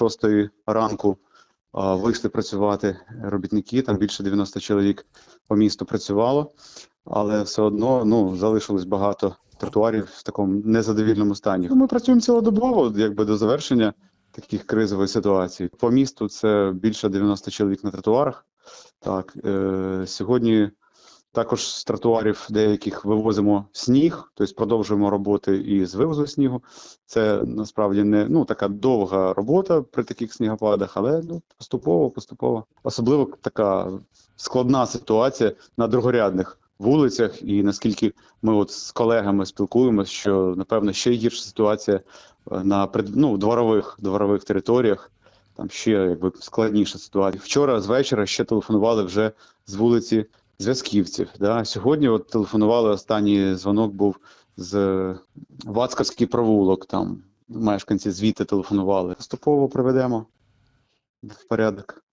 6 ранку вийшли працювати робітники. Там більше 90 чоловік по місту працювало, але все одно ну залишилось багато тротуарів в такому незадовільному стані. Ми працюємо цілодобово, якби до завершення таких кризових ситуацій. По місту це більше 90 чоловік на тротуарах. Так е, сьогодні також з тротуарів деяких вивозимо сніг, тобто продовжуємо роботи і з вивозу снігу. Це насправді не ну така довга робота при таких снігопадах, але ну поступово, поступово. Особливо така складна ситуація на другорядних вулицях, і наскільки ми от з колегами спілкуємося, що напевно ще гірша ситуація е, на ну, дворових дворових територіях. Там ще якби складніша ситуація. Вчора з вечора ще телефонували вже з вулиці зв'язківців. Да? Сьогодні от телефонували, останній дзвонок був з Вацкарський провулок, там мешканці звідти телефонували. Поступово приведемо в порядок.